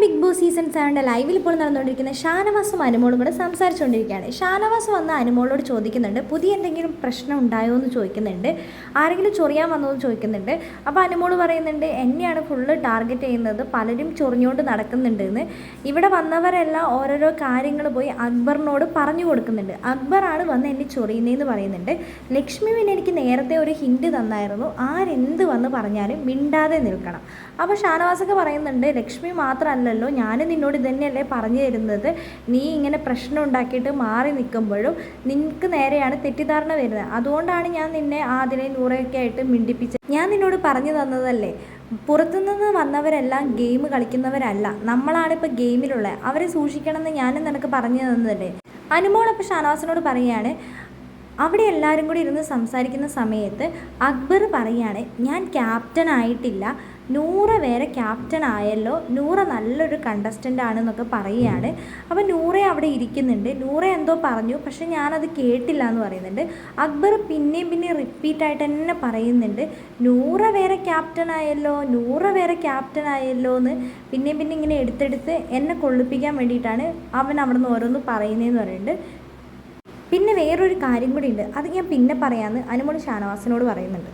Big boss season സെവന്റെ ലൈവിൽ ഇപ്പോൾ നടന്നുകൊണ്ടിരിക്കുന്ന ഷാനവാസും അനുമോളും കൂടെ സംസാരിച്ചുകൊണ്ടിരിക്കുകയാണ്. ഷാനവാസ് വന്ന് അനുമോളോട് ചോദിക്കുന്നുണ്ട് പുതിയ എന്തെങ്കിലും പ്രശ്നം ഉണ്ടായോ എന്ന് ചോദിക്കുന്നുണ്ട്. ആരെങ്കിലും ചൊറിയാൻ വന്നോ എന്ന് ചോദിക്കുന്നുണ്ട്. അപ്പോൾ അനുമോൾ പറയുന്നുണ്ട് എന്നെയാണ് ഫുള്ള് ടാർഗറ്റ് ചെയ്യുന്നത്. പലരും ചൊറിഞ്ഞുകൊണ്ട് നടക്കുന്നുണ്ട് എന്ന്. ഇവിടെ വന്നവരെല്ലാം ഓരോരോ കാര്യങ്ങൾ പോയി അക്ബറിനോട് പറഞ്ഞു കൊടുക്കുന്നുണ്ട്. അക്ബറാണ് വന്ന് എന്നെ ചൊറിയുന്നതെന്ന് പറയുന്നുണ്ട്. ലക്ഷ്മി പിന്നെ എനിക്ക് നേരത്തെ ഒരു ഹിൻഡ് തന്നായിരുന്നു. ആരെന്ത് വന്ന് പറഞ്ഞാലും മിണ്ടാതെ നിൽക്കണം. അപ്പോൾ ഷാനവാസൊക്കെ പറയുന്നുണ്ട് ലക്ഷ്മി മാത്രമല്ലല്ലോ ഞാൻ നിന്നോട് ഇതന്നെയല്ലേ പറഞ്ഞു തരുന്നത്. നീ ഇങ്ങനെ പ്രശ്നം ഉണ്ടാക്കിയിട്ട് മാറി നിൽക്കുമ്പോഴും നിനക്ക് നേരെയാണ് തെറ്റിദ്ധാരണ വരുന്നത്. അതുകൊണ്ടാണ് ഞാൻ നിന്നെ ആദിനെ നൂറൊക്കെ ആയിട്ട് മിണ്ടിപ്പിച്ചത്. ഞാൻ നിന്നോട് പറഞ്ഞു തന്നതല്ലേ. പുറത്തുനിന്ന് വന്നവരെല്ലാം ഗെയിം കളിക്കുന്നവരല്ല. നമ്മളാണ് ഇപ്പോൾ ഗെയിമിലുള്ളത്. അവരെ സൂക്ഷിക്കണമെന്ന് ഞാനും നിനക്ക് പറഞ്ഞു തന്നതല്ലേ. അനുമോൾ അപ്പോൾ ഷാനവാസിനോട് പറയുകയാണ് അവിടെ എല്ലാവരും കൂടി ഇരുന്ന് സംസാരിക്കുന്ന സമയത്ത് അക്ബർ പറയാണ് ഞാൻ ക്യാപ്റ്റൻ ആയിട്ടില്ല. നൂറ വരെ ക്യാപ്റ്റൻ ആയല്ലോ നൂറ നല്ലൊരു കണ്ടസ്റ്റന്റ് ആണെന്നൊക്കെ പറയുകയാണ്. അപ്പോൾ നൂറ അവിടെ ഇരിക്കുന്നുണ്ട്. നൂറ എന്തോ പറഞ്ഞു പക്ഷെ ഞാനത് കേട്ടില്ല എന്ന് പറയുന്നുണ്ട്. അക്ബർ പിന്നെയും പിന്നെയും റിപ്പീറ്റ് ആയിട്ട് തന്നെ പറയുന്നുണ്ട്. നൂറ വരെ ക്യാപ്റ്റൻ ആയല്ലോ നൂറ വരെ ക്യാപ്റ്റൻ ആയല്ലോ എന്ന് പിന്നെയും പിന്നെ ഇങ്ങനെ എടുത്തെടുത്ത് എന്നെ കൊള്ളിപ്പിക്കാൻ വേണ്ടിയിട്ടാണ് അവൻ അവിടെ നിന്ന് ഓരോന്ന് പറയുന്നതെന്ന് പറയുന്നുണ്ട്. പിന്നെ വേറൊരു കാര്യം കൂടി ഉണ്ട്. അത് ഞാൻ പിന്നെ പറയാമെന്ന് അനുമോൾ ഷാനവാസിനോട് പറയുന്നുണ്ട്.